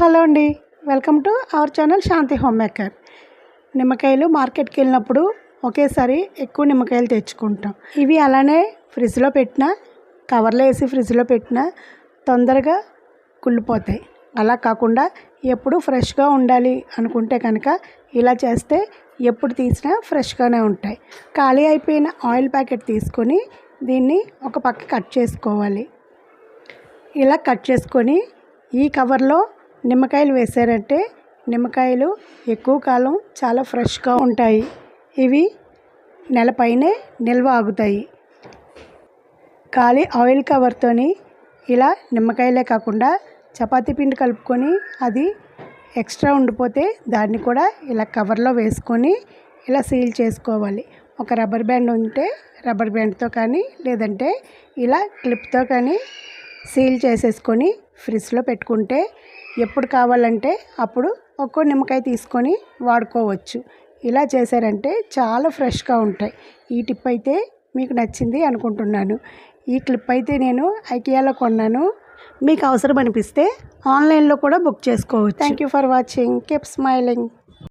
Hello అండి. Welcome to our channel Shanti home maker. నిమ్మకాయలు మార్కెట్కి వెళ్ళినప్పుడు ఒకేసారి ఎక్కువ నిమ్మకాయలు తెచ్చుకుంటాం. ఇవి అలానే ఫ్రిడ్జ్లో పెట్టిన కవర్లో వేసి ఫ్రిడ్జ్లో పెట్టిన తొందరగా కుళ్ళిపోతాయి. అలా కాకుండా ఎప్పుడు ఫ్రెష్గా ఉండాలి అనుకుంటే కనుక ఇలా చేస్తే ఎప్పుడు తీసినా ఫ్రెష్గానే ఉంటాయి. ఖాళీ అయిపోయిన ఆయిల్ ప్యాకెట్ తీసుకొని దీన్ని ఒక పక్క కట్ చేసుకోవాలి. ఇలా కట్ చేసుకొని ఈ కవర్లో నిమ్మకాయలు వేసారంటే నిమ్మకాయలు ఎక్కువ కాలం చాలా ఫ్రెష్గా ఉంటాయి. ఇవి నెలపైనే నిల్వ ఆగుతాయి. ఖాళీ ఆయిల్ కవర్తోని ఇలా నిమ్మకాయలే కాకుండా చపాతీ పిండి కలుపుకొని అది ఎక్స్ట్రా ఉండిపోతే దాన్ని కూడా ఇలా కవర్లో వేసుకొని ఇలా సీల్ చేసుకోవాలి. ఒక రబ్బర్ బ్యాండ్ ఉంటే రబ్బర్ బ్యాండ్తో కానీ లేదంటే ఇలా క్లిప్తో కానీ సీల్ చేసేసుకొని ఫ్రిడ్జ్లో పెట్టుకుంటే ఎప్పుడు కావాలంటే అప్పుడు ఒక్కో నిమ్మకాయ తీసుకొని వాడుకోవచ్చు. ఇలా చేశారంటే చాలా ఫ్రెష్గా ఉంటాయి. ఈ టిప్ అయితే మీకు నచ్చింది అనుకుంటున్నాను. ఈ క్లిప్ అయితే నేను ఐకియాలో కొన్నాను. మీకు అవసరం అనిపిస్తే ఆన్లైన్లో కూడా బుక్ చేసుకోవచ్చు. Thank you for watching keep smiling